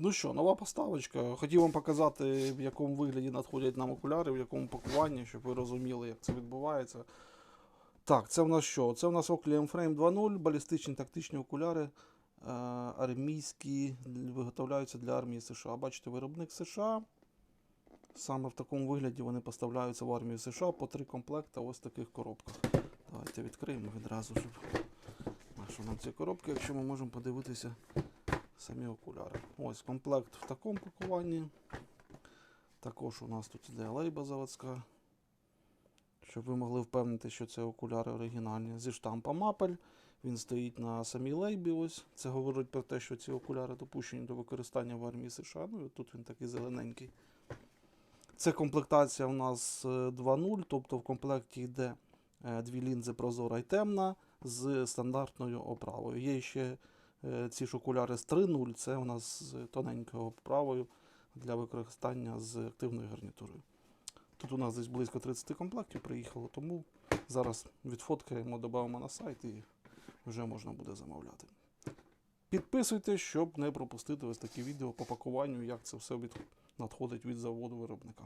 Ну що, нова поставочка. Хотів вам показати, в якому вигляді надходять нам окуляри, в якому пакуванні, щоб ви розуміли, як це відбувається. Так, це в нас що? Це в нас Oakley Frame 2.0, балістичні тактичні окуляри е, армійські, виготовляються для армії США. Бачите, виробник США. Саме в такому вигляді вони поставляються в армію США по три комплекти ось таких коробках. Давайте відкриємо відразу, щоб що нам ці коробки, якщо ми можемо подивитися самі окуляри. Ось комплект в такому пакуванні. Також у нас тут іде лейба заводська. Щоб ви могли впевнити, що це окуляри оригінальні. Зі штампом Apple. Він стоїть на самій лейбі. Ось. Це говорить про те, що ці окуляри допущені до використання в армії США. Ну і тут він такий зелененький. Це комплектація у нас е, 2.0, тобто в комплекті йде е, дві лінзи прозора і темна з стандартною оправою. Є ще е, ці ж окуляри з 3.0, це у нас з тоненькою оправою для використання з активною гарнітурою. Тут у нас десь близько 30 комплектів приїхало, тому зараз відфоткаємо, додамо на сайт і вже можна буде замовляти. Підписуйтесь, щоб не пропустити ось такі відео по пакуванню, як це все від... надходить від заводу виробника.